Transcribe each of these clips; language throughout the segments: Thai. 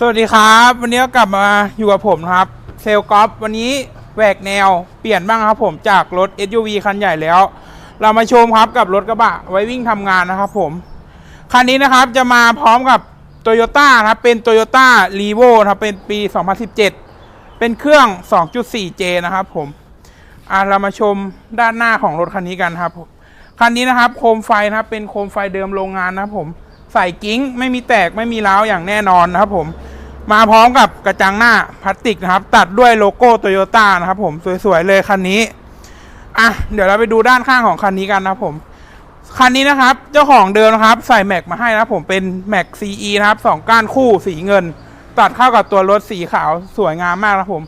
สวัสดีครับ วันนี้ก็กลับมาอยู่กับผมนะครับ เซลกอฟวันนี้แหวกแนวเปลี่ยนบ้างครับผมจากรถ SUV คันใหญ่แล้ว เรามาชมครับกับรถกระบะไว้วิ่งทำงานนะครับผม คันนี้นะครับจะมาพร้อมกับ Toyota นะครับเป็น Toyota r e v o นะครับเป็นปี 2017 เป็นเครื่อง 2.4J นะครับผมอะเรามาชมด้านหน้าของรถคันนี้กันครับคันนี้นะครับโคมไฟนะครับเป็นโคมไฟเดิมโรงงานนะครับผมใส่กิ้งไม่มีแตกไม่มีร้าวอย่างแน่นอนนะครับผม มาพร้อมกับกระจังหน้าพลาสติกนะครับ ตัดด้วยโลโก้โตโยต้านะครับผมสวยๆเลยคันนี้อะเดี๋ยวเราไปดูด้านข้างของคันนี้กันนะครับผมคันนี้นะครับ เจ้าของเดิมนะครับ ใส่แม็กมาให้นะครับผมเป็นแม็ก CE นะครับสองก้านคู่สีเงิน ตัดเข้ากับตัวรถสีขาวสวยงามมากนะครับผม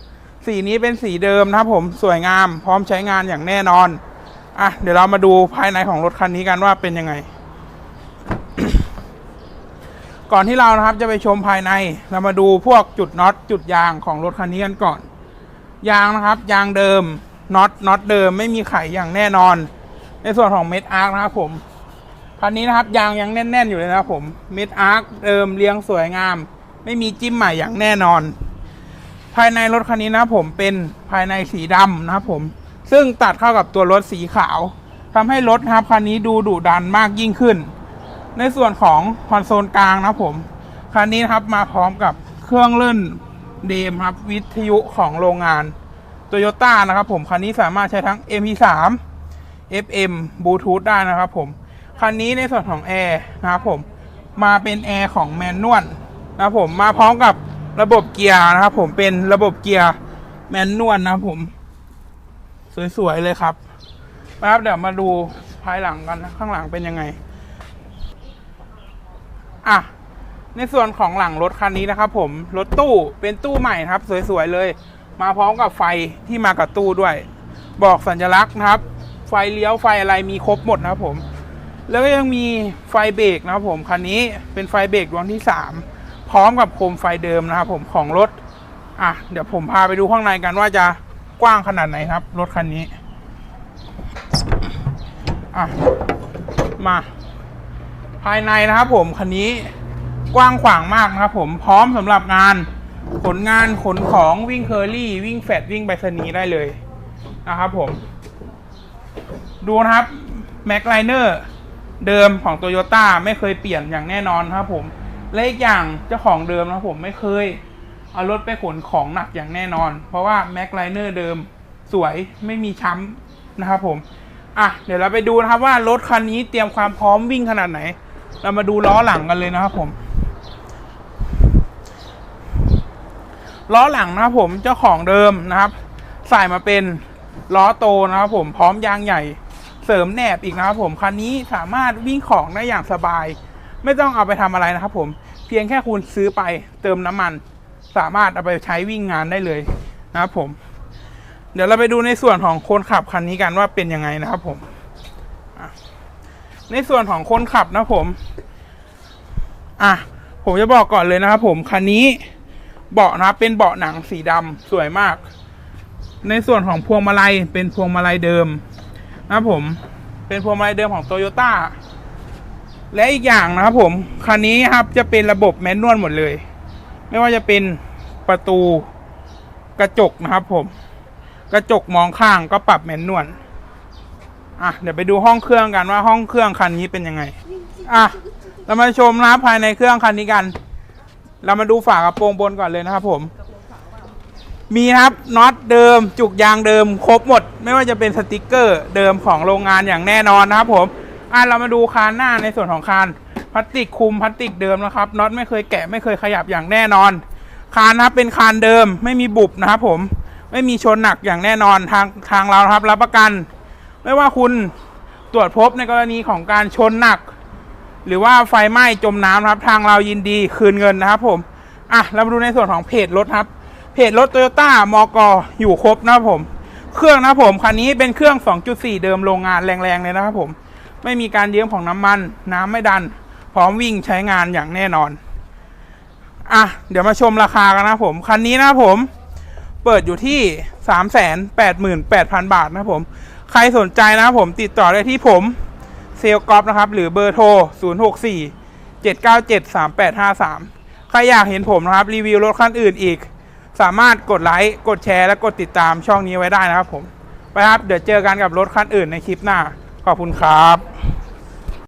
สีนี้เป็นสีเดิมนะครับผมสวยงาม พร้อมใช้งานอย่างแน่นอนอะเดี๋ยวเรามาดูภายในของรถคันนี้กันว่าเป็นยังไง ก่อนที่เรานะครับจะไปชมภายในเรามาดูพวกจุดน็อตจุดยางของรถคันนี้กันก่อน ยางนะครับ ยางเดิมน็อตน็อตเดิมไม่มีไขอย่างแน่นอน ในส่วนของเม็ดอาร์คนะครับผมคันนี้นะครับยางยังแน่น ๆ อยู่เลยนะครับผมเม็ดอาร์คเดิมเรียงสวยงาม ไม่มีจิ้มใหม่อย่างแน่นอน ภายในรถคันนี้นะผมเป็นภายในสีดำนะครับผมซึ่งตัดเข้ากับตัวรถสีขาวทำให้รถครับคันนี้ดูดุดันมากยิ่งขึ้น ในส่วนของคอนโซลกลางนะผม คันนี้ครับมาพร้อมกับเครื่องเล่นเดมครับวิทยุของโรงงานโตโยต้านะครับผม คันนี้สามารถใช้ทั้ง MP3 FM บลูทูธได้นะครับผม คันนี้ในส่วนของแอร์นะครับผมมาเป็นแอร์ของแมนนวลนะครับผมมาพร้อมกับระบบเกียร์นะครับผมเป็นระบบเกียร์แมนนวลนะครับผม สวย ๆ เลยครับนะครับเดี๋ยวมาดูภายหลังกันนะข้างหลังเป็นยังไง อะในส่วนของหลังรถคันนี้นะครับผมรถตู้เป็นตู้ใหม่นะครับ สวยๆเลย มาพร้อมกับไฟที่มากับตู้ด้วย บอกสัญลักษณ์นะครับ ไฟเลี้ยวไฟอะไรมีครบหมดนะครับผม แล้วก็ยังมีไฟเบรกนะครับผมคันนี้เป็นไฟเบรกดวงที่สามพร้อมกับโคมไฟเดิมนะครับผมของรถอะเดี๋ยวผมพาไปดูข้างในกันว่าจะกว้างขนาดไหนครับ รถคันนี้อะมา ภายในนะครับผมคันนี้กว้างขวางมากนะครับผมพร้อมสำหรับงานขนงานขนของวิ่งเคอรี่วิ่งแฟดวิ่งไปรษณีได้เลยนะครับผม ดูนะครับแม็กไลเนอร์เดิมของโตโยต้าไม่เคยเปลี่ยนอย่างแน่นอนครับผมและอีกอย่างเจ้าของเดิมนะครับผมไม่เคยเอารถไปขนของหนักอย่างแน่นอน เพราะว่าแม็กไลเนอร์เดิมสวยไม่มีช้ำนะครับผม อะ เดี๋ยวเราไปดูนะครับว่ารถคันนี้เตรียมความพร้อมวิ่งขนาดไหน เรามาดูล้อหลังกันเลยนะครับผม ล้อหลังนะครับผมเจ้าของเดิมนะครับ ใส่มาเป็นล้อโตนะครับผมพร้อมยางใหญ่เสริมแหนบอีกนะครับผมคันนี้สามารถวิ่งของได้อย่างสบาย ไม่ต้องเอาไปทำอะไรนะครับผมเพียงแค่คุณซื้อไปเติมน้ำมัน สามารถเอาไปใช้วิ่งงานได้เลยนะครับผม เดี๋ยวเราไปดูในส่วนของคนขับคันนี้กันว่าเป็นยังไงนะครับผมอะ ในส่วนของคนขับนะผม อะ ผมจะบอกก่อนเลยนะครับผมคันนี้เบาะนะครับเป็นเบาะหนังสีดำสวยมาก ในส่วนของพวงมาลัยเป็นพวงมาลัยเดิม นะครับผม เป็นพวงมาลัยเดิมของโตโยต้าและอีกอย่างนะครับผม คันนี้ครับจะเป็นระบบแมนนวลหมดเลย ไม่ว่าจะเป็นประตูกระจกนะครับผม กระจกมองข้างก็ปรับแมนนวล อะเดี๋ยวไปดูห้องเครื่องกันว่าห้องเครื่องคันนี้เป็นยังไงอะเรามาชมนะครับภายในเครื่องคันนี้กัน เรามาดูฝากระโปรงบนก่อนเลยนะครับ ผม มีครับน็อตเดิม จุกยางเดิม ครบหมด ไม่ว่าจะเป็นสติกเกอร์เดิมของโรงงานอย่างแน่นอนนะครับ ผมอะเรามาดูคานหน้าในส่วนของคานพลาสติกคุมพลาสติกเดิมนะครับน็อตไม่เคยแกะไม่เคยขยับอย่างแน่นอน คานนะครับเป็นคานเดิมไม่มีบุบนะครับผมไม่มีชนหนักอย่างแน่นอนทางทางเรานะครับรับประกัน ไม่ว่าคุณตรวจพบในกรณีของการชนหนัก หรือว่าไฟไหม้จมน้ำครับทางเรายินดีคืนเงินนะครับผมอะเรามาดูในส่วนของเพจรถครับ เพจรถโตโยต้ามอกอยู่ครบนะครับผม เครื่องนะผมคันนี้เป็นเครื่อง 2.4 เดิมโรงงานแรงๆเลยนะครับผม ไม่มีการเยื้องของน้ำมัน น้ำไม่ดัน พร้อมวิ่งใช้งานอย่างแน่นอน อะ เดี๋ยวมาชมราคากันนะผม คันนี้นะผม เปิดอยู่ที่ 388,000 บาทนะครับผม ใครสนใจนะครับผมติดต่อได้ที่ผมเซลกอฟนะครับ หรือเบอร์โทร 064 797 3853 ใครอยากเห็นผมนะครับ รีวิวรถคันอื่นอีก สามารถกดไลค์ กดแชร์ และกดติดตามช่องนี้ไว้ได้นะครับผม ไปครับ เดี๋ยวเจอกันกับรถคันอื่นในคลิปหน้า ขอบคุณครับ